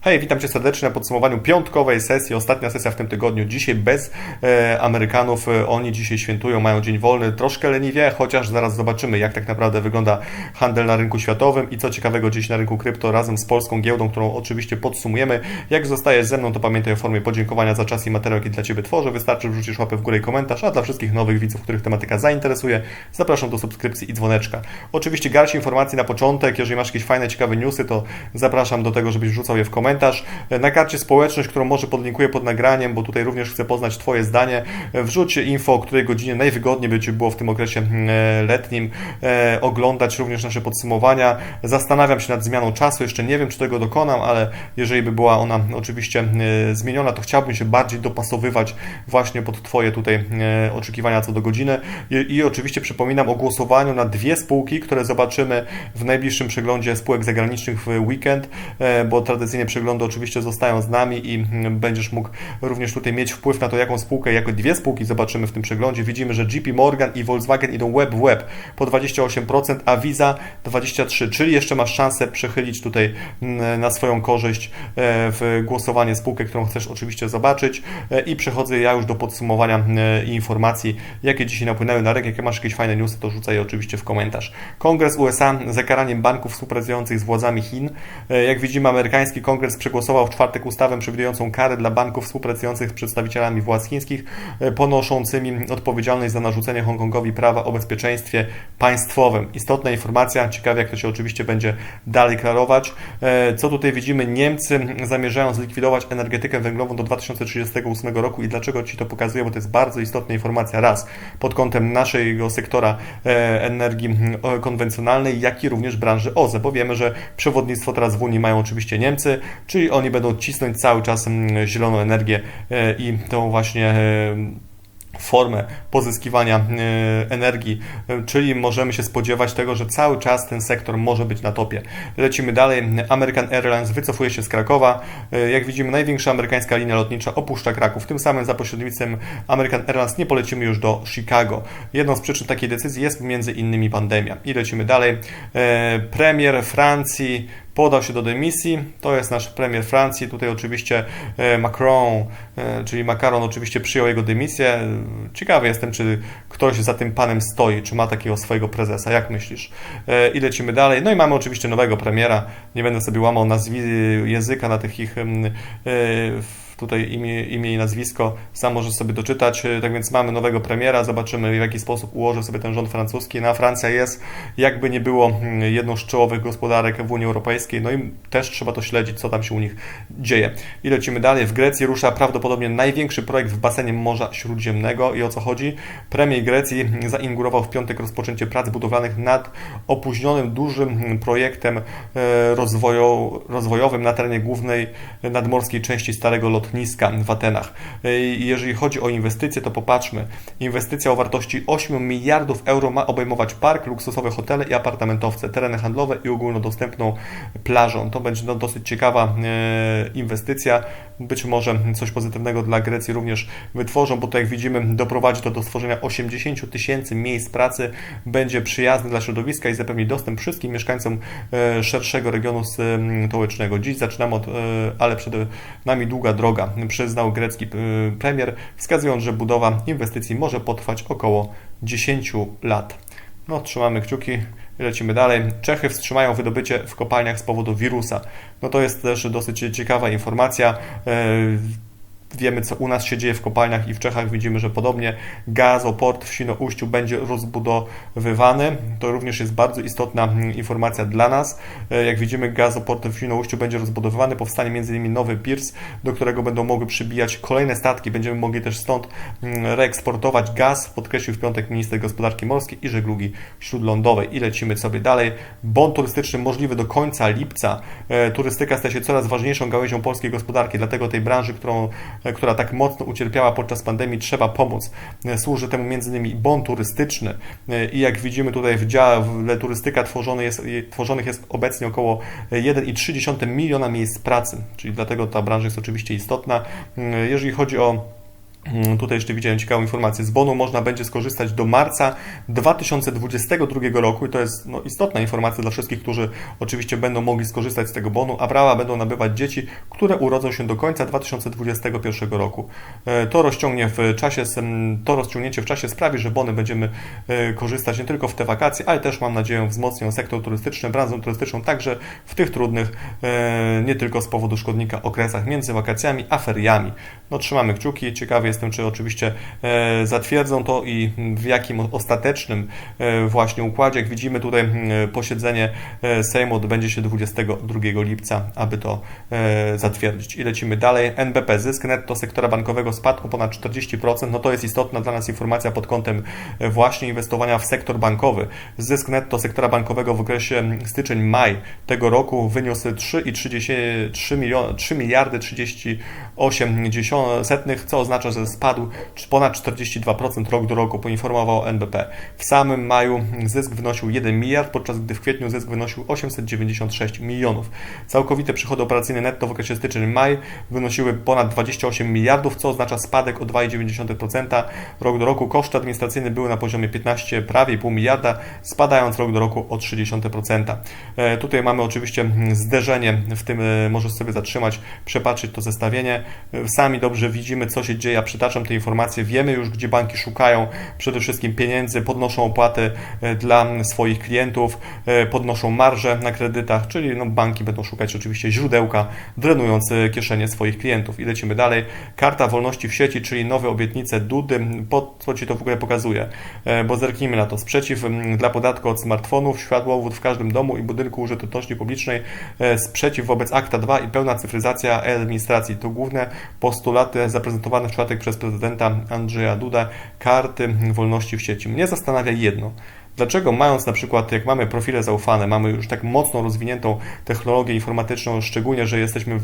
Hej, witam Cię serdecznie na podsumowaniu piątkowej sesji, ostatnia sesja w tym tygodniu. Dzisiaj bez e, Amerykanów, e, oni dzisiaj świętują, mają dzień wolny, troszkę leniwie, chociaż zaraz zobaczymy, jak tak naprawdę wygląda handel na rynku światowym i co ciekawego dziś na rynku krypto razem z polską giełdą, którą oczywiście podsumujemy. Jak zostajesz ze mną, to pamiętaj o formie podziękowania za czas i materiał, jaki dla Ciebie tworzę. Wystarczy wrzucić łapę w górę i komentarz, a dla wszystkich nowych widzów, których tematyka zainteresuje, zapraszam do subskrypcji i dzwoneczka. Oczywiście garść informacji na początek, jeżeli masz jakieś fajne, ciekawe newsy, to zapraszam do tego, żebyś wrzucał je w komentarz komentarz na karcie społeczność, którą może podlinkuję pod nagraniem, bo tutaj również chcę poznać Twoje zdanie. Wrzuć info, o której godzinie najwygodniej by Ci było w tym okresie mm, e, letnim e, oglądać również nasze podsumowania. Zastanawiam się nad zmianą czasu, jeszcze nie wiem, czy tego dokonam, ale jeżeli by była ona oczywiście e, zmieniona, to chciałbym się bardziej dopasowywać właśnie pod Twoje tutaj oczekiwania co do godziny. I, i oczywiście przypominam o głosowaniu na dwie spółki, które zobaczymy w najbliższym przeglądzie spółek zagranicznych w weekend, bo tradycyjnie przegląd przeglądy oczywiście zostają z nami i mm, będziesz mógł również tutaj mieć wpływ na to, jaką spółkę, jako dwie spółki zobaczymy w tym przeglądzie. Widzimy, że JP Morgan i Volkswagen idą web w web po 28%, a Visa 23%, czyli jeszcze masz szansę przechylić tutaj mm, na swoją korzyść e, w głosowanie spółkę, którą chcesz oczywiście zobaczyć e, i przechodzę ja już do podsumowania e, informacji, jakie dzisiaj napłynęły na rynek. Jak masz jakieś fajne newsy, to rzucaj je oczywiście w komentarz. Kongres USA za karaniem banków współpracujących z władzami Chin. Jak widzimy, amerykański kongres przegłosował w czwartek ustawę przewidującą karę dla banków współpracujących z przedstawicielami władz chińskich, e, ponoszącymi odpowiedzialność za narzucenie Hongkongowi prawa o bezpieczeństwie państwowym. Istotna informacja, ciekawe jak to się oczywiście będzie dalej klarować. E, co tutaj widzimy? Niemcy zamierzają zlikwidować energetykę węglową do 2038 roku i dlaczego Ci to pokazuję? Bo to jest bardzo istotna informacja raz pod kątem naszego sektora e, energii konwencjonalnej, jak i również branży OZE, bo wiemy, że przewodnictwo teraz w Unii mają oczywiście Niemcy, czyli oni będą cisnąć cały czas mm, zieloną energię e, i tą właśnie e, formę pozyskiwania e, energii, czyli możemy się spodziewać tego, że cały czas ten sektor może być na topie. Lecimy dalej. American Airlines wycofuje się z Krakowa. Jak widzimy, największa amerykańska linia lotnicza opuszcza Kraków. Tym samym za pośrednictwem American Airlines nie polecimy już do Chicago. Jedną z przyczyn takiej decyzji jest między innymi pandemia. I lecimy dalej. Premier Francji podał się do dymisji. To jest nasz premier Francji. Tutaj oczywiście e, Macron, e, czyli Macron oczywiście przyjął jego dymisję. Ciekawy jestem, czy ktoś za tym panem stoi, czy ma takiego swojego prezesa. Jak myślisz? E, I lecimy dalej. No i mamy oczywiście nowego premiera. Nie będę sobie łamał nazwy języka na tych ich tutaj imię, imię i nazwisko, sam możesz sobie doczytać. E, tak więc mamy nowego premiera, zobaczymy w jaki sposób ułoży sobie ten rząd francuski. No a Francja jest, jakby nie było, mm, jedną z czołowych gospodarek w Unii Europejskiej, no i też trzeba to śledzić, co tam się u nich dzieje. I lecimy dalej. W Grecji rusza prawdopodobnie największy projekt w basenie Morza Śródziemnego i o co chodzi? Premier Grecji zainaugurował w piątek rozpoczęcie prac budowlanych nad opóźnionym dużym projektem e, rozwoju, rozwojowym na terenie głównej nadmorskiej części Starego Lotnictwa lotniska w Atenach. E, jeżeli chodzi o inwestycje, to popatrzmy. Inwestycja o wartości 8 miliardów euro ma obejmować park, luksusowe hotele i apartamentowce, tereny handlowe i ogólnodostępną plażą. To będzie no, dosyć ciekawa e, inwestycja. Być może coś pozytywnego dla Grecji również wytworzą, bo to jak widzimy doprowadzi to do stworzenia 80 tysięcy miejsc pracy, będzie przyjazny dla środowiska i zapewni dostęp wszystkim mieszkańcom e, szerszego regionu stołecznego. Dziś zaczynamy od, ale przed nami długa droga droga, przyznał grecki y, premier, wskazując, że budowa inwestycji może potrwać około 10 lat. No, trzymamy kciuki, lecimy dalej. Czechy wstrzymają wydobycie w kopalniach z powodu wirusa. No to jest też dosyć ciekawa informacja. Wiemy, co u nas się dzieje w kopalniach i w Czechach. Widzimy, że podobnie gazoport w Świnoujściu będzie rozbudowywany. To również jest bardzo istotna mm, informacja dla nas. E, jak widzimy, gazoport w Świnoujściu będzie rozbudowywany. Powstanie m.in. nowy piers, do którego będą mogły przybijać kolejne statki. Będziemy mogli też stąd mm, reeksportować gaz, podkreślił w piątek minister gospodarki morskiej i żeglugi śródlądowej. I lecimy sobie dalej. Bon turystyczny możliwy do końca lipca. E, turystyka staje się coraz ważniejszą gałęzią polskiej gospodarki, dlatego tej branży, którą która tak mocno ucierpiała podczas pandemii, trzeba pomóc. E, służy temu m.in. bon turystyczny e, i jak widzimy tutaj w dziale turystyka tworzony jest, tworzonych jest obecnie około 1,3 miliona miejsc pracy, czyli dlatego ta branża jest oczywiście istotna. Jeżeli chodzi o tutaj jeszcze widziałem ciekawą informację. Z bonu można będzie skorzystać do marca 2022 roku i to jest no, istotna informacja dla wszystkich, którzy oczywiście będą mogli skorzystać z tego bonu, a prawa będą nabywać dzieci, które urodzą się do końca 2021 roku. E, to rozciągnie w czasie, to rozciągnięcie w czasie sprawi, że bony będziemy e, korzystać nie tylko w te wakacje, ale też mam nadzieję wzmocnią sektor turystyczny, branżę turystyczną, także w tych trudnych, e, nie tylko z powodu szkodnika, okresach między wakacjami a feriami. No trzymamy kciuki, ciekawy jest jestem, czy oczywiście e, zatwierdzą to i w jakim ostatecznym e, właśnie układzie. Jak widzimy tutaj posiedzenie e, Sejmu odbędzie się 22 lipca, aby to zatwierdzić. I lecimy dalej. NBP, zysk netto sektora bankowego spadł o ponad 40%. No to jest istotna dla nas informacja pod kątem właśnie inwestowania w sektor bankowy. Zysk netto sektora bankowego w okresie styczeń-maj tego roku wyniósł 3,3 3 miliardy 38 setnych, co oznacza, że spadł ponad 42% rok do roku, poinformował NBP. W samym maju zysk wynosił 1 miliard, podczas gdy w kwietniu zysk wynosił 896 milionów. Całkowite przychody operacyjne netto w okresie styczeń-maj wynosiły ponad 28 miliardów, co oznacza spadek o 2,9% rok do roku. Koszty administracyjne były na poziomie 15, prawie pół miliarda, spadając rok do roku o 0,3%. E, tutaj mamy oczywiście zderzenie w tym, e, możesz sobie zatrzymać, przepatrzeć to zestawienie. E, sami dobrze widzimy, co się dzieje, przytaczam te informacje, wiemy już, gdzie banki szukają przede wszystkim pieniędzy, podnoszą opłaty e, dla swoich klientów, e, podnoszą marże na kredytach, czyli no, banki będą szukać oczywiście źródełka, drenując e, kieszenie swoich klientów. I lecimy dalej. Karta wolności w sieci, czyli nowe obietnice Dudy, po co Ci to w ogóle pokazuje? Bo zerknijmy na to. Sprzeciw dla podatku od smartfonów, światłowód w każdym domu i budynku użyteczności publicznej, sprzeciw wobec akta 2 i pełna cyfryzacja administracji. To główne postulaty zaprezentowane w czwartek przez prezydenta Andrzeja Duda karty wolności w sieci. Mnie zastanawia jedno. Dlaczego mając na przykład, jak mamy profile zaufane, mamy już tak mocno rozwiniętą technologię informatyczną, szczególnie, że jesteśmy,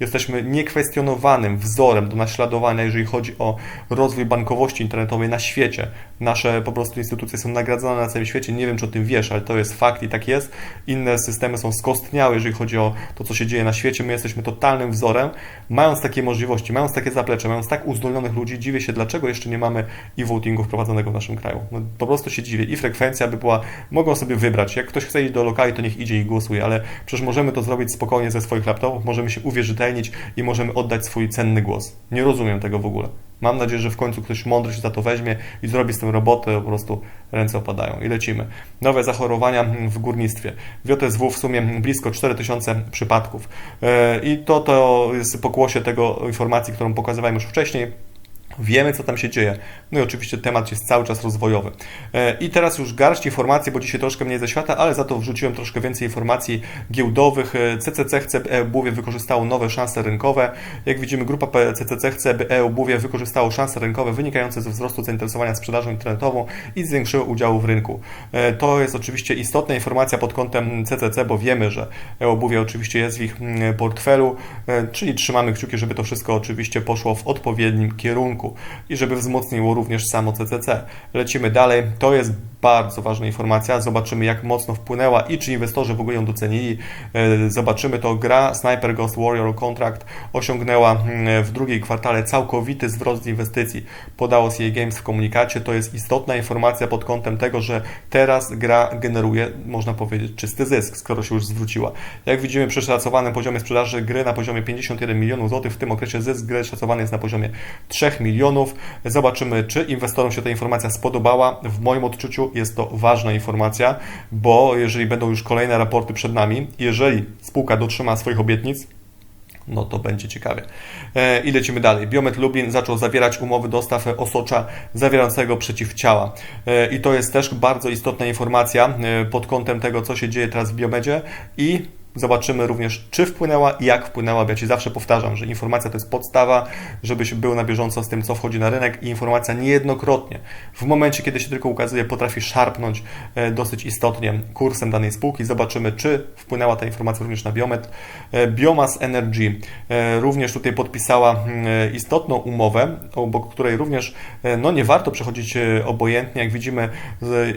jesteśmy niekwestionowanym wzorem do naśladowania, jeżeli chodzi o rozwój bankowości internetowej na świecie. Nasze po prostu instytucje są nagradzane na całym świecie. Nie wiem, czy o tym wiesz, ale to jest fakt i tak jest. Inne systemy są skostniałe, jeżeli chodzi o to, co się dzieje na świecie. My jesteśmy totalnym wzorem. Mając takie możliwości, mając takie zaplecze, mając tak uzdolnionych ludzi, dziwię się, dlaczego jeszcze nie mamy e-votingu wprowadzonego w naszym kraju. No, po prostu się dziwię. I frekwencja by była, mogą sobie wybrać. Jak ktoś chce iść do lokali, to niech idzie i głosuje, ale przecież możemy to zrobić spokojnie ze swoich laptopów, możemy się uwierzytelnić i możemy oddać swój cenny głos. Nie rozumiem tego w ogóle. Mam nadzieję, że w końcu ktoś mądry się za to weźmie i zrobi z tym robotę, po prostu ręce opadają. I lecimy. Nowe zachorowania w górnictwie. W JSW w sumie blisko 4000 przypadków. E, I to, to jest pokłosie tego informacji, którą pokazywałem już wcześniej. Wiemy, co tam się dzieje. No i oczywiście temat jest cały czas rozwojowy. E, I teraz już garść informacji, bo dzisiaj troszkę mniej ze świata, ale za to wrzuciłem troszkę więcej informacji giełdowych. CCC chce, by e-obuwie wykorzystało nowe szanse rynkowe. Jak widzimy, grupa CCC chce, by e-obuwie wykorzystało szanse rynkowe wynikające ze wzrostu zainteresowania sprzedażą internetową i zwiększyło udziału w rynku. E, to jest oczywiście istotna informacja pod kątem CCC, bo wiemy, że e-obuwie oczywiście jest w ich mm, portfelu, czyli trzymamy kciuki, żeby to wszystko oczywiście poszło w odpowiednim kierunku rynku i żeby wzmocniło również samo CCC. Lecimy dalej. To jest bardzo ważna informacja. Zobaczymy, jak mocno wpłynęła i czy inwestorzy w ogóle ją docenili. E, zobaczymy to. Gra Sniper Ghost Warrior Contract osiągnęła mm, w drugiej kwartale całkowity zwrot inwestycji. Podało CA Games w komunikacie. To jest istotna informacja pod kątem tego, że teraz gra generuje, można powiedzieć, czysty zysk, skoro się już zwróciła. Jak widzimy przy szacowanym poziomie sprzedaży gry na poziomie 51 milionów złotych, w tym okresie zysk gry szacowany jest na poziomie 3 milionów. Zobaczymy, czy inwestorom się ta informacja spodobała. W moim odczuciu jest to ważna informacja, bo jeżeli będą już kolejne raporty przed nami, jeżeli spółka dotrzyma swoich obietnic, no to będzie ciekawie. E, I lecimy dalej. Biomet Lublin zaczął zawierać umowy dostaw osocza zawierającego przeciwciała. E, I to jest też bardzo istotna informacja e, pod kątem tego, co się dzieje teraz w Biomedzie i Zobaczymy również, czy wpłynęła i jak wpłynęła. Ja Ci zawsze powtarzam, że informacja to jest podstawa, żebyś był na bieżąco z tym, co wchodzi na rynek i informacja niejednokrotnie, w momencie, kiedy się tylko ukazuje, potrafi szarpnąć e, dosyć istotnie kursem danej spółki. Zobaczymy, czy wpłynęła ta informacja również na Biomet. E, Biomass Energy e, również tutaj podpisała istotną umowę, obok której również no, nie warto przechodzić obojętnie. Jak widzimy,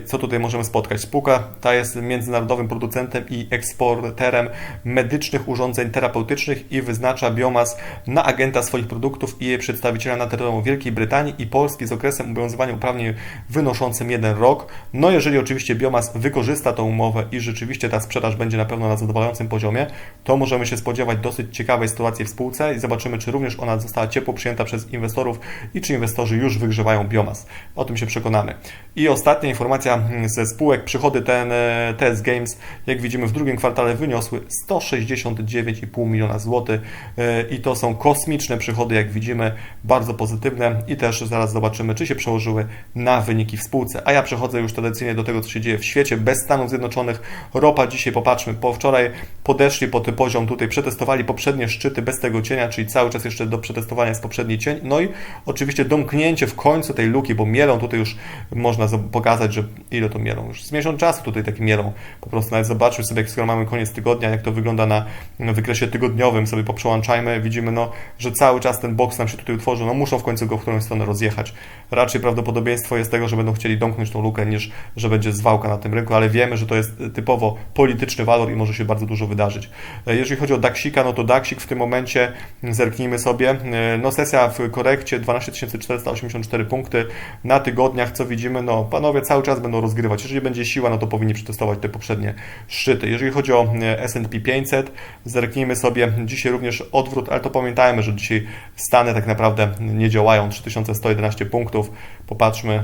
co tutaj możemy spotkać. Spółka ta jest międzynarodowym producentem i eksporterem medycznych urządzeń terapeutycznych i wyznacza Biomas na agenta swoich produktów i jej przedstawiciela na terytorium Wielkiej Brytanii i Polski z okresem obowiązywania uprawnień wynoszącym jeden rok. No jeżeli oczywiście Biomas wykorzysta tą umowę i rzeczywiście ta sprzedaż będzie na pewno na zadowalającym poziomie, to możemy się spodziewać dosyć ciekawej sytuacji w spółce i zobaczymy, czy również ona została ciepło przyjęta przez inwestorów i czy inwestorzy już wygrzewają biomas. O tym się przekonamy. I ostatnia informacja ze spółek. Przychody ten, TS Games, jak widzimy w drugim kwartale wyniosły 169,5 miliona złotych e, i to są kosmiczne przychody, jak widzimy, bardzo pozytywne i też zaraz zobaczymy, czy się przełożyły na wyniki w spółce. A ja przechodzę już tradycyjnie do tego, co się dzieje w świecie bez Stanów Zjednoczonych. Ropa dzisiaj popatrzmy, po wczoraj podeszli po ten poziom tutaj, przetestowali poprzednie szczyty bez tego cienia, czyli cały czas jeszcze do przetestowania jest poprzedni cień. No i oczywiście domknięcie w końcu tej luki, bo mielą tutaj już można pokazać, że ile to mielą. Już z miesiąc czasu tutaj taki mielą. Po prostu nawet zobaczmy sobie, skoro mamy koniec tygodnia, jak to wygląda na wykresie tygodniowym, sobie poprzełączajmy, widzimy, no, że cały czas ten boks nam się tutaj utworzył, no muszą w końcu go w którąś stronę rozjechać. Raczej prawdopodobieństwo jest tego, że będą chcieli domknąć tą lukę, niż że będzie zwałka na tym rynku, ale wiemy, że to jest typowo polityczny walor i może się bardzo dużo wydarzyć. Jeżeli chodzi o Daxika, no to Daxik w tym momencie, zerknijmy sobie, no sesja w korekcie 12 484 punkty na tygodniach, co widzimy, no panowie cały czas będą rozgrywać. Jeżeli będzie siła, no to powinni przetestować te poprzednie szczyty. Jeżeli chodzi o S&P 500, zerknijmy sobie dzisiaj również odwrót, ale to pamiętajmy, że dzisiaj Stany tak naprawdę nie działają. 3111 punktów. Popatrzmy,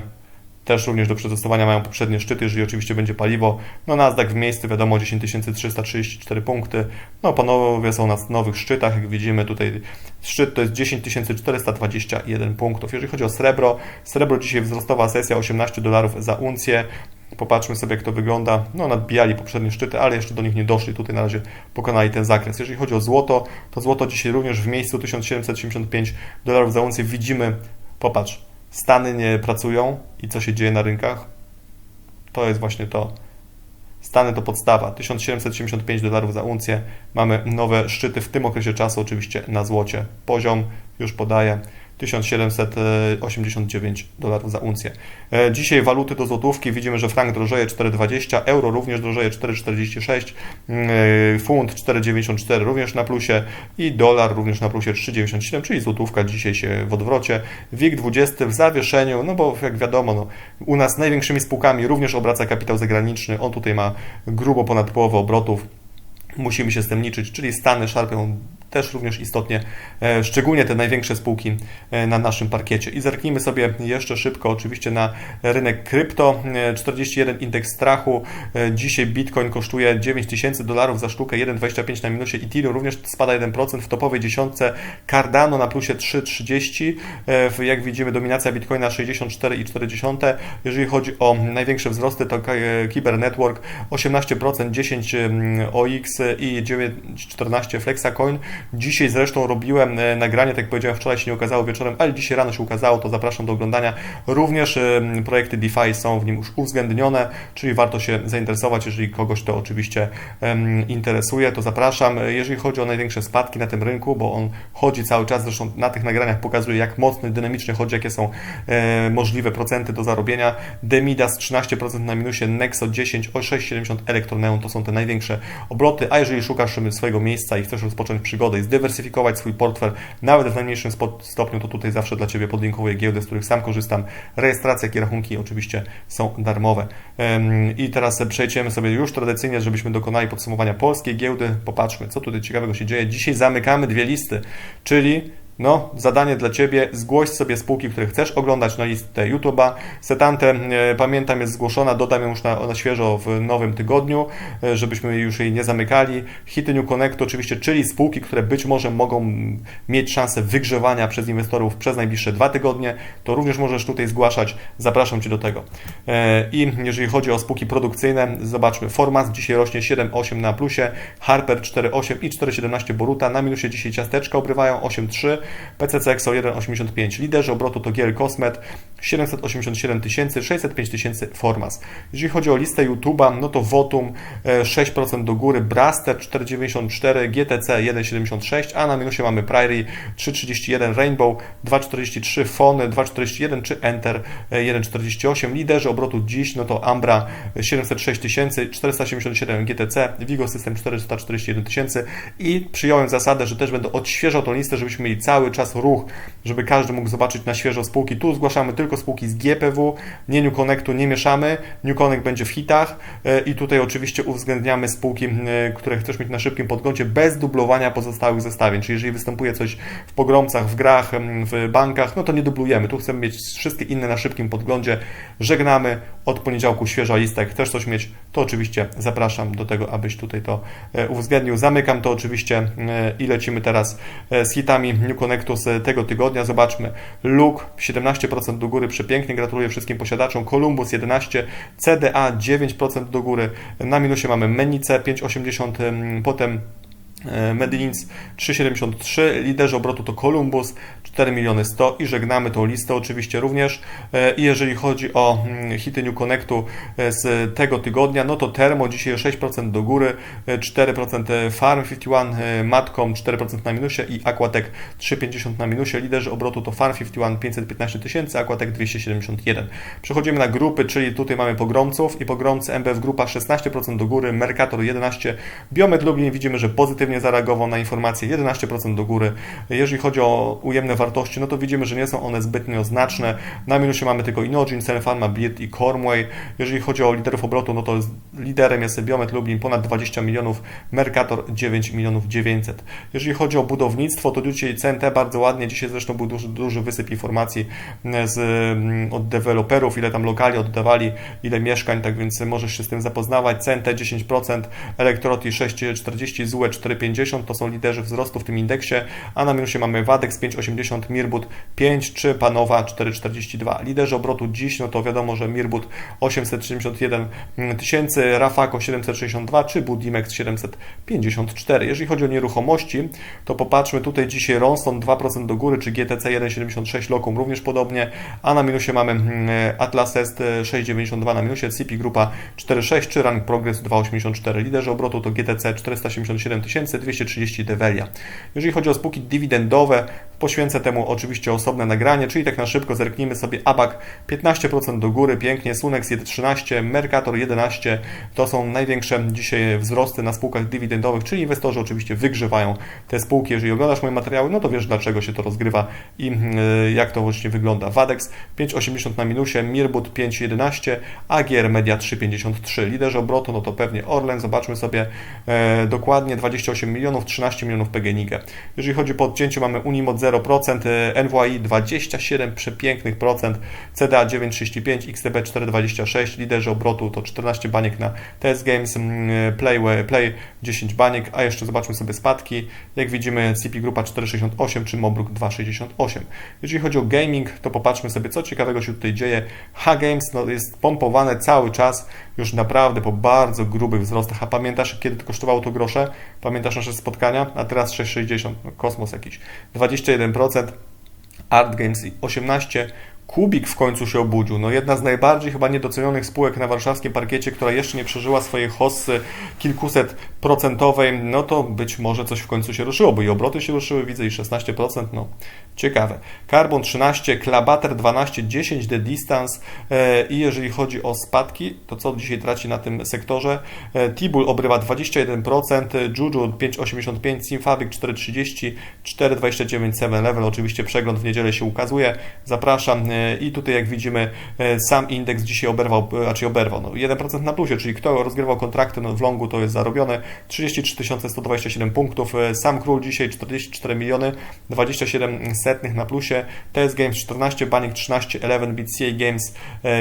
też również do przetestowania mają poprzednie szczyty, jeżeli oczywiście będzie paliwo. No Nasdaq w miejscu, wiadomo, 10334 punkty. No panowie są na nowych szczytach, jak widzimy tutaj szczyt to jest 10421 punktów. Jeżeli chodzi o srebro, srebro dzisiaj wzrostowa sesja 18 dolarów za uncję. Popatrzmy sobie, jak to wygląda. No, nadbijali poprzednie szczyty, ale jeszcze do nich nie doszli. Tutaj na razie pokonali ten zakres. Jeżeli chodzi o złoto, to złoto dzisiaj również w miejscu 1775 dolarów za uncję. Widzimy, popatrz, Stany nie pracują i co się dzieje na rynkach? To jest właśnie to. Stany to podstawa. 1775 dolarów za uncję. Mamy nowe szczyty w tym okresie czasu, oczywiście na złocie. Poziom już podaję. 1789 dolarów za uncję. E, dzisiaj waluty do złotówki widzimy, że frank drożeje 4,20, euro również drożeje 4,46, mm, e, funt 4,94 również na plusie i dolar również na plusie 3,97, czyli złotówka dzisiaj się w odwrocie. WIG 20 w zawieszeniu, no bo jak wiadomo, no, u nas największymi spółkami również obraca kapitał zagraniczny, on tutaj ma grubo ponad połowę obrotów. Musimy się z tym liczyć, czyli Stany szarpią też również istotnie, e, szczególnie te największe spółki e, na naszym parkiecie. I zerknijmy sobie jeszcze szybko oczywiście na rynek krypto. 41 e, indeks strachu. Dzisiaj Bitcoin kosztuje 9000 dolarów za sztukę, 1,25 na minusie. Ethereum również spada 1% w topowej dziesiątce. Cardano na plusie 3,30. Jak widzimy dominacja Bitcoina 64,4. Jeżeli chodzi o największe wzrosty to Kyber Network 18%, 10 OX i 9,14 Flexacoin. Dzisiaj zresztą robiłem e, nagranie, tak jak powiedziałem, wczoraj się nie ukazało wieczorem, ale dzisiaj rano się ukazało, to zapraszam do oglądania. Również e, projekty DeFi są w nim już uwzględnione, czyli warto się zainteresować, jeżeli kogoś to oczywiście interesuje, to zapraszam. Jeżeli chodzi o największe spadki na tym rynku, bo on chodzi cały czas, zresztą na tych nagraniach pokazuje, jak mocny, dynamicznie chodzi, jakie są e, możliwe procenty do zarobienia. Demidas 13% na minusie, Nexo 10, o 6,70 Elektroneum to są te największe obroty, a jeżeli szukasz swojego miejsca i chcesz rozpocząć przygodę i zdywersyfikować swój portfel, nawet w najmniejszym stopniu, to tutaj zawsze dla Ciebie podlinkuję giełdy, z których sam korzystam. Rejestracja, jak i rachunki oczywiście są darmowe. I teraz przejdziemy sobie już tradycyjnie, żebyśmy dokonali podsumowania polskiej giełdy. Popatrzmy, co tutaj ciekawego się dzieje. Dzisiaj zamykamy dwie listy, czyli no, zadanie dla Ciebie, zgłoś sobie spółki, które chcesz oglądać na listę YouTube'a. Setante, e, pamiętam, jest zgłoszona, dodam ją już na, na świeżo w nowym tygodniu, e, żebyśmy już jej nie zamykali. Hity New Connect oczywiście, czyli spółki, które być może mogą mieć szansę wygrzewania przez inwestorów przez najbliższe dwa tygodnie, to również możesz tutaj zgłaszać. Zapraszam Cię do tego. E, I jeżeli chodzi o spółki produkcyjne, zobaczmy, Formas dzisiaj rośnie 7,8 na plusie, Harper 4,8 i 4,17 Boruta, na minusie dzisiaj ciasteczka obrywają 8,3 PCC EXO 1,85. Liderzy obrotu to Giel Cosmet 787 tysięcy, 605 tysięcy Formas. Jeżeli chodzi o listę YouTube'a, no to Votum 6% do góry, Braster 4,94, GTC 1,76, a na minusie mamy Prairie 3,31, Rainbow 2,43, Fony 2,41 czy Enter 1,48. Liderzy obrotu dziś, no to Ambra 706 tysięcy, 477 GTC, Vigo System 441 tysięcy i przyjąłem zasadę, że też będę odświeżał tą listę, żebyśmy mieli cały czas ruch, żeby każdy mógł zobaczyć na świeżo spółki. Tu zgłaszamy tylko spółki z GPW, nie New Connectu nie mieszamy, New Connect będzie w hitach e, i tutaj oczywiście uwzględniamy spółki, e, które chcesz mieć na szybkim podglądzie bez dublowania pozostałych zestawień, czyli jeżeli występuje coś w pogromcach, w grach, w bankach, no to nie dublujemy, tu chcemy mieć wszystkie inne na szybkim podglądzie, żegnamy, od poniedziałku świeża lista, jak chcesz coś mieć, to oczywiście zapraszam do tego, abyś tutaj to e, uwzględnił, zamykam to oczywiście i lecimy teraz z hitami New Connectu z tego tygodnia, zobaczmy, Look 17% do góry, przepięknie, gratuluję wszystkim posiadaczom, Columbus 11, CDA 9% do góry, na minusie mamy Menice 5,80, potem e, Medellins 3,73, liderzy obrotu to Columbus 4 miliony 100 i żegnamy tą listę oczywiście również. E, I jeżeli chodzi o mm, hity New Connectu e, z tego tygodnia, no to Termo dzisiaj 6% do góry, 4% Farm 51, Matcom 4% na minusie i Aquatec 3,50 na minusie. Liderzy obrotu to Farm 51 515 tysięcy, Aquatec 271. Przechodzimy na grupy, czyli tutaj mamy pogromców i pogromcy MBF Grupa 16% do góry, Mercator 11, Biomed Lublin widzimy, że pozytywnie zareagował na informacje 11% do góry. Jeżeli chodzi o ujemne wartości, no to widzimy, że nie są one zbytnio znaczne. Na minusie mamy tylko Inogin, Senfarma, Beard i Cormway. Jeżeli chodzi o liderów obrotu, no to liderem jest Biomet Lublin ponad 20 milionów, Mercator 9 milionów 900. Jeżeli chodzi o budownictwo, to dzisiaj CNT bardzo ładnie, dzisiaj zresztą był duży, duży wysyp informacji z, mm, od deweloperów, ile tam lokali oddawali, ile mieszkań, tak więc możesz się z tym zapoznawać. CNT 10%, Elektroti 6,40, ZUE 4,50 to są liderzy wzrostu w tym indeksie, a na minusie mamy Wadex 5,80, Mirbut 5 czy Panowa 442. Liderzy obrotu dziś, no to wiadomo, że Mirbut 871 tysięcy, Rafako 762 czy Budimex 754. Jeżeli chodzi o nieruchomości, to popatrzmy tutaj dzisiaj Ronston 2% do góry, czy GTC 1,76 Lokum również podobnie, a na minusie mamy mm, Atlas Est 6,92 na minusie, CP Grupa 4,6 czy Rank Progress 2,84. Liderzy obrotu to GTC 477 tysięcy, 230 Develia. Jeżeli chodzi o spółki dywidendowe, poświęcę temu oczywiście osobne nagranie, czyli tak na szybko zerknijmy sobie ABAC 15% do góry, pięknie, Sunex 13, Mercator 11, to są największe dzisiaj wzrosty na spółkach dywidendowych, czyli inwestorzy oczywiście wygrzewają te spółki. Jeżeli oglądasz moje materiały, no to wiesz dlaczego się to rozgrywa i y, jak to właśnie wygląda. Wadex 5,80 na minusie, Mirbut 5,11, AGR Media 3,53. Liderzy obrotu, no to pewnie Orlen, zobaczmy sobie e, dokładnie 28 milionów, 13 milionów PGNiG. Jeżeli chodzi o odcięcie, mamy Unimod 0%, NWI 27 przepięknych procent, CDA 9,35, XTB 4,26, liderzy obrotu to 14 baniek na TS Games, mm, Play, Play 10 baniek, a jeszcze zobaczmy sobie spadki. Jak widzimy CP Grupa 4,68 czy Mobruk 2,68. Jeżeli chodzi o gaming, to popatrzmy sobie, co ciekawego się tutaj dzieje. H-Games no, jest pompowane cały czas, już naprawdę po bardzo grubych wzrostach. A pamiętasz, kiedy to kosztowało to grosze? Pamiętasz nasze spotkania? A teraz 6,60, no, kosmos jakiś. 21%. Art Games 18, Kubik w końcu się obudził. No jedna z najbardziej chyba niedocenionych spółek na warszawskim parkiecie, która jeszcze nie przeżyła swojej hossy kilkuset procentowej, no to być może coś w końcu się ruszyło, bo i obroty się ruszyły, widzę i 16%, no ciekawe. Carbon 13, Klabater 12, 10 The Distance e, i jeżeli chodzi o spadki, to co dzisiaj traci na tym sektorze? E, Tibul obrywa 21%, Juju 5,85, Simfabric 4,30, 4,29 7 Level, oczywiście przegląd w niedzielę się ukazuje, zapraszam E, I tutaj jak widzimy e, sam indeks dzisiaj oberwał, e, raczej oberwał, no 1% na plusie, czyli kto rozgrywał kontrakty no w longu to jest zarobione, 33 127 punktów, sam król dzisiaj 44 miliony, 27 setnych na plusie, TS Games 14, Banik 13, 11, BCA Games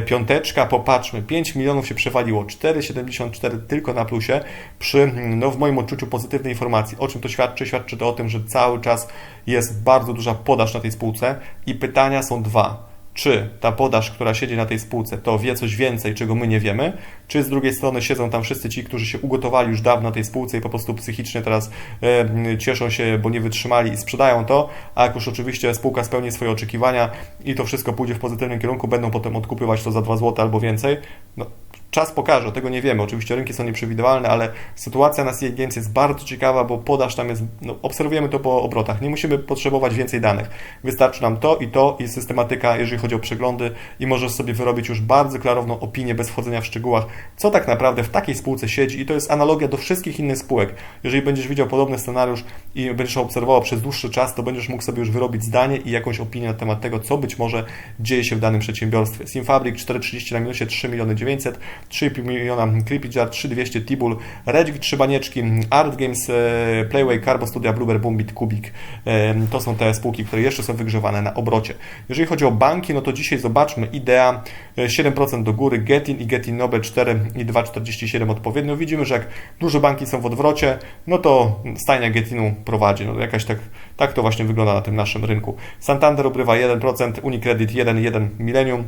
piąteczka, popatrzmy, 5 milionów się przewaliło, 4,74 tylko na plusie, przy, no w moim odczuciu pozytywnej informacji. O czym to świadczy? Świadczy to o tym, że cały czas jest bardzo duża podaż na tej spółce. I pytania są dwa czy ta podaż, która siedzi na tej spółce, to wie coś więcej, czego my nie wiemy, czy z drugiej strony siedzą tam wszyscy ci, którzy się ugotowali już dawno na tej spółce i po prostu psychicznie teraz e, cieszą się, bo nie wytrzymali i sprzedają to, a jak już oczywiście spółka spełni swoje oczekiwania i to wszystko pójdzie w pozytywnym kierunku, będą potem odkupywać to za 2 zł albo więcej, no, Czas pokaże, tego nie wiemy. Oczywiście rynki są nieprzewidywalne, ale sytuacja na Games jest bardzo ciekawa, bo podaż tam jest, no, obserwujemy to po obrotach. Nie musimy potrzebować więcej danych. Wystarczy nam to i to i systematyka, jeżeli chodzi o przeglądy i możesz sobie wyrobić już bardzo klarowną opinię bez wchodzenia w szczegółach, co tak naprawdę w takiej spółce siedzi i to jest analogia do wszystkich innych spółek. Jeżeli będziesz widział podobny scenariusz i będziesz obserwował przez dłuższy czas, to będziesz mógł sobie już wyrobić zdanie i jakąś opinię na temat tego, co być może dzieje się w danym przedsiębiorstwie. Simfabrik 4,30 na minusie 3 miliony 900 3,5 miliona Creepy Jar, 3200 Tibul, Redzik 3 banieczki, Art Games, e, Playway, Carbo Studia, Blueber, Bumbit, Kubik. E, to są te spółki, które jeszcze są wygrzewane na obrocie. Jeżeli chodzi o banki, no to dzisiaj zobaczmy Idea 7% e, do góry, Getin i Getin Nobel 4 i 2,47 odpowiednio. Widzimy, że jak duże banki są w odwrocie, no to stajnia Getinu prowadzi. No jakaś tak, tak to właśnie wygląda na tym naszym rynku. Santander obrywa 1%, Unicredit 1,1 Millennium,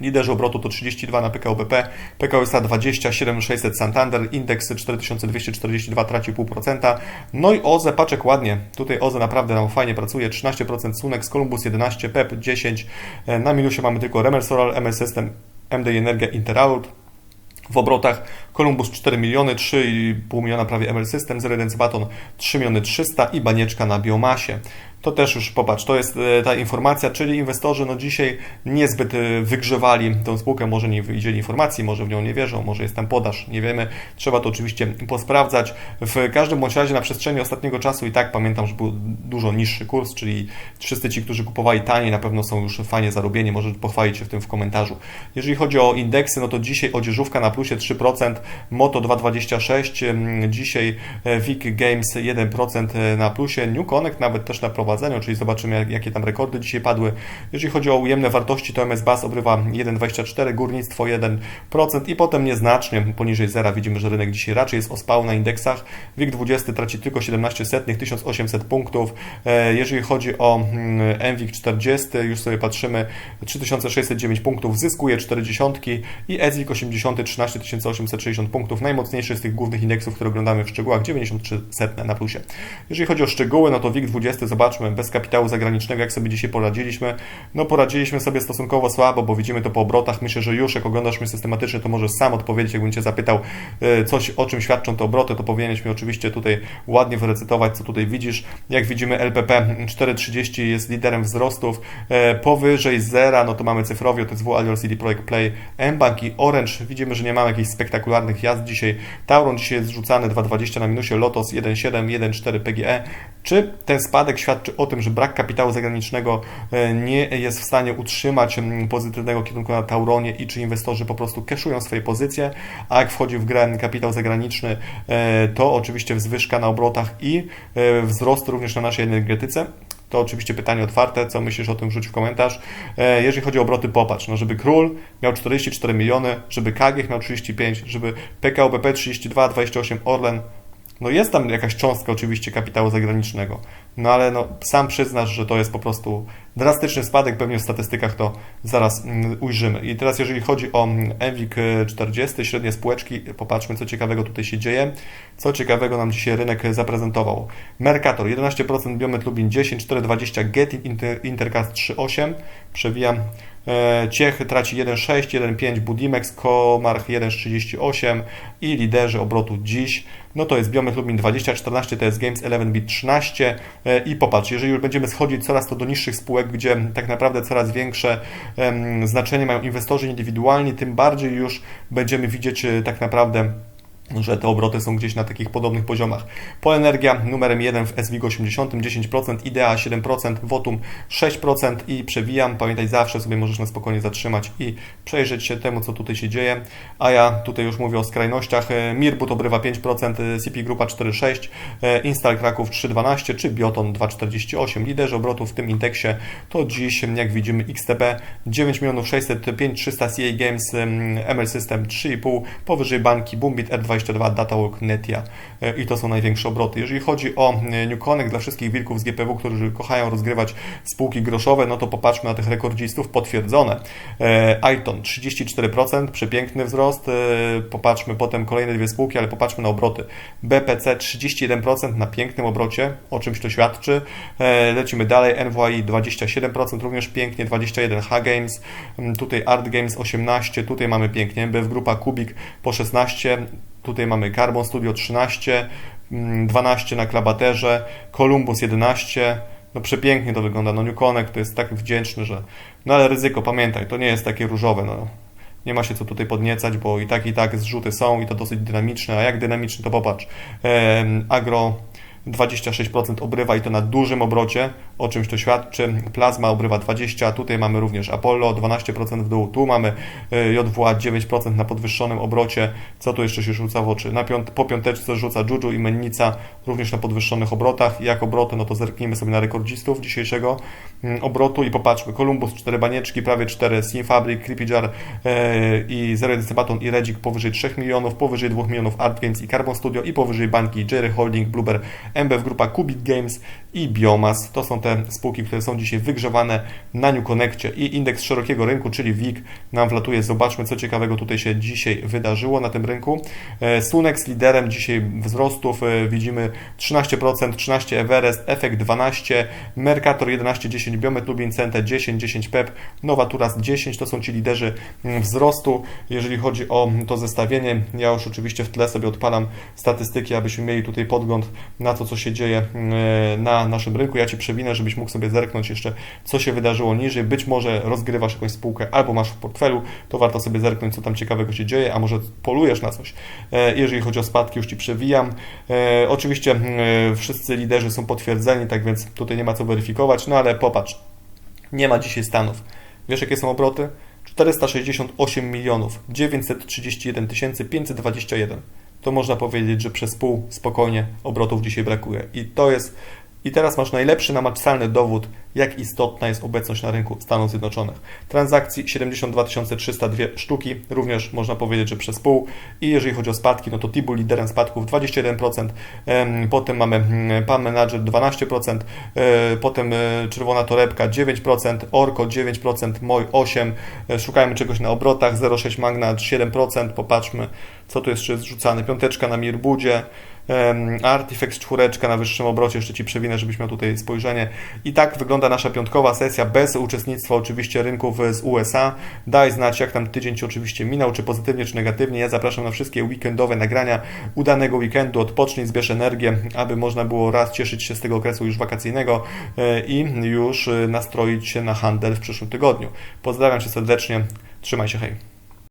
Liderzy obrotu to 32 na PKO BP, PKO SA 20, 7600 Santander, indeks 4242 traci 0,5%. No i OZE, paczek ładnie. Tutaj OZE naprawdę nam fajnie pracuje. 13% Sunex, Columbus 11, PEP 10. Na minusie mamy tylko Remersoral, MS System, MD Energia, Interault. W obrotach Columbus 4 miliony, 3,5 miliona prawie ML System, 01 Baton 3 miliony 300 i banieczka na biomasie to też już popatrz, to jest e, ta informacja, czyli inwestorzy no dzisiaj niezbyt e, wygrzewali tę spółkę, może nie widzieli informacji, może w nią nie wierzą, może jest tam podaż, nie wiemy, trzeba to oczywiście posprawdzać. W każdym bądź razie na przestrzeni ostatniego czasu i tak pamiętam, że był dużo niższy kurs, czyli wszyscy ci, którzy kupowali taniej na pewno są już fajnie zarobieni, może pochwalić się w tym w komentarzu. Jeżeli chodzi o indeksy, no to dzisiaj odzieżówka na plusie 3%, Moto 2,26, dzisiaj e, WIG Games 1% na plusie, New Connect nawet też na czyli zobaczymy, jakie tam rekordy dzisiaj padły. Jeżeli chodzi o ujemne wartości, to MS BAS obrywa 1,24, górnictwo 1% i potem nieznacznie poniżej zera widzimy, że rynek dzisiaj raczej jest ospał na indeksach. WIG 20 traci tylko 17 setnych, 1800 punktów. E, jeżeli chodzi o MWIG 40, już sobie patrzymy, 3609 punktów, zyskuje 40 i SWIG 80, 13860 punktów. Najmocniejszy z tych głównych indeksów, które oglądamy w szczegółach, 93 setne na plusie. Jeżeli chodzi o szczegóły, no to WIG 20, bez kapitału zagranicznego, jak sobie dzisiaj poradziliśmy. No poradziliśmy sobie stosunkowo słabo, bo widzimy to po obrotach. Myślę, że już jak oglądasz mnie systematycznie, to możesz sam odpowiedzieć, jakbym Cię zapytał e, coś, o czym świadczą te obroty, to powinieneś mi oczywiście tutaj ładnie wyrecytować, co tutaj widzisz. Jak widzimy LPP 4,30 jest liderem wzrostów. E, powyżej zera, no to mamy cyfrowi, jest WLR CD Projekt Play, mBank i Orange. Widzimy, że nie mamy jakichś spektakularnych jazd dzisiaj. Tauron dzisiaj jest zrzucany 2,20 na minusie, Lotos 1,7, 1,4 PGE. Czy ten spadek świadczy o tym, że brak kapitału zagranicznego e, nie jest w stanie utrzymać mm, pozytywnego kierunku na Tauronie i czy inwestorzy po prostu keszują swoje pozycje, a jak wchodzi w grę kapitał zagraniczny, e, to oczywiście wzwyżka na obrotach i e, wzrost również na naszej energetyce. To oczywiście pytanie otwarte, co myślisz o tym, wrzuć w komentarz. Jeżeli chodzi o obroty, popatrz, no żeby Król miał 44 miliony, żeby KGH miał 35, żeby PKO BP 32, 28, Orlen no jest tam jakaś cząstka oczywiście kapitału zagranicznego, no ale no, sam przyznasz, że to jest po prostu drastyczny spadek, pewnie w statystykach to zaraz mm, ujrzymy. I teraz jeżeli chodzi o MWIG 40, średnie spółeczki, popatrzmy co ciekawego tutaj się dzieje, co ciekawego nam dzisiaj rynek zaprezentował. Mercator 11%, Biomet Lubin 10, 4,20, Getin Inter, Intercast 3,8, przewijam E, Ciech traci 1,6, 1,5, Budimex, Komarch 1,38 i liderzy obrotu dziś, no to jest Biomet Lubin 20, 14, to jest Games 11 Bit 13 i popatrz, jeżeli już będziemy schodzić coraz to do niższych spółek, gdzie tak naprawdę coraz większe znaczenie mają inwestorzy indywidualni, tym bardziej już będziemy widzieć e, tak naprawdę że te obroty są gdzieś na takich podobnych poziomach. Polenergia numerem 1 w SWIG 80, 10%, IDEA 7%, Votum 6% i przewijam. Pamiętaj, zawsze sobie możesz na spokojnie zatrzymać i przejrzeć się temu, co tutaj się dzieje. A ja tutaj już mówię o skrajnościach. Mirbut obrywa 5%, CP Grupa 4,6%, Instal Kraków 3,12% czy Bioton 2,48%. Liderzy obrotów w tym indeksie to dziś, jak widzimy, XTB 9 milionów 600, 5300 CA Games, ML System 3,5%, powyżej banki Boombit R20 22 Datawalk Netia i to są największe obroty. Jeżeli chodzi o New Connect dla wszystkich wilków z GPW, którzy kochają rozgrywać spółki groszowe, no to popatrzmy na tych rekordzistów potwierdzone. Aiton 34%, przepiękny wzrost. Popatrzmy potem kolejne dwie spółki, ale popatrzmy na obroty. BPC 31% na pięknym obrocie, o czymś to świadczy. Lecimy dalej, NWI 27%, również pięknie, 21 H Games, tutaj Art Games 18, tutaj mamy pięknie, BF Grupa Kubik po 16, tutaj mamy Carbon Studio 13, 12 na Klabaterze, Columbus 11, no przepięknie to wygląda, no New Connect to jest tak wdzięczny, że no ale ryzyko, pamiętaj, to nie jest takie różowe, no. Nie ma się co tutaj podniecać, bo i tak i tak zrzuty są i to dosyć dynamiczne, a jak dynamiczne to popatrz, agro 26% obrywa i to na dużym obrocie, o czymś to świadczy. Plazma obrywa 20%, a tutaj mamy również Apollo 12% w dół, tu mamy e, JWA 9% na podwyższonym obrocie. Co tu jeszcze się rzuca w oczy? Na piąt, po piąteczce rzuca Juju i Mennica również na podwyższonych obrotach. Jak obroty, no to zerknijmy sobie na rekordzistów dzisiejszego obrotu i popatrzmy. Columbus 4 banieczki, prawie 4, Sim Fabric, Creepy Jar e, i Zero Baton i Redzik powyżej 3 milionów, powyżej 2 milionów Art Games i Carbon Studio i powyżej banki Jerry Holding, Blueber, MBF Grupa, Kubik Games i Biomas. To są te spółki, które są dzisiaj wygrzewane na New Connectie i indeks szerokiego rynku, czyli WIG nam wlatuje. Zobaczmy, co ciekawego tutaj się dzisiaj wydarzyło na tym rynku. E, Sunex liderem dzisiaj wzrostów e, widzimy 13%, 13 Everest, Efekt 12, Mercator 11, 10, Biomet Lubin Cente 10, 10 PEP, Novaturas 10, to są ci liderzy mm, wzrostu. Jeżeli chodzi o to zestawienie, ja już oczywiście w tle sobie odpalam statystyki, abyśmy mieli tutaj podgląd na to, co się dzieje mm, na naszym rynku. Ja Ci przewinę, żebyś mógł sobie zerknąć jeszcze, co się wydarzyło niżej. Być może rozgrywasz jakąś spółkę albo masz w portfelu, to warto sobie zerknąć, co tam ciekawego się dzieje, a może polujesz na coś. E, jeżeli chodzi o spadki, już Ci przewijam. E, oczywiście mm, wszyscy liderzy są potwierdzeni, tak więc tutaj nie ma co weryfikować, no ale popatrz, nie ma dzisiaj stanów. Wiesz, jakie są obroty? 468 milionów 931 521 to można powiedzieć, że przez pół spokojnie obrotów dzisiaj brakuje. I to jest i teraz masz najlepszy namacalny dowód, jak istotna jest obecność na rynku Stanów Zjednoczonych. Transakcji 72 302 sztuki, również można powiedzieć, że przez pół. I jeżeli chodzi o spadki, no to Tibu liderem spadków 21%, potem mamy Pan Manager 12%, e, potem e, Czerwona Torebka 9%, Orko 9%, Moj 8%, e, szukajmy czegoś na obrotach, 0,6 Magna 7%, popatrzmy, co tu jest zrzucane, piąteczka na Mirbudzie, Artifex czwóreczka na wyższym obrocie, jeszcze Ci przewinę, żebyś miał tutaj spojrzenie. I tak wygląda nasza piątkowa sesja, bez uczestnictwa oczywiście rynków z USA. Daj znać, jak tam tydzień Ci oczywiście minął, czy pozytywnie, czy negatywnie. Ja zapraszam na wszystkie weekendowe nagrania udanego weekendu. Odpocznij, zbierz energię, aby można było raz cieszyć się z tego okresu już wakacyjnego e, i już e, nastroić się na handel w przyszłym tygodniu. Pozdrawiam Cię serdecznie, trzymaj się, hej.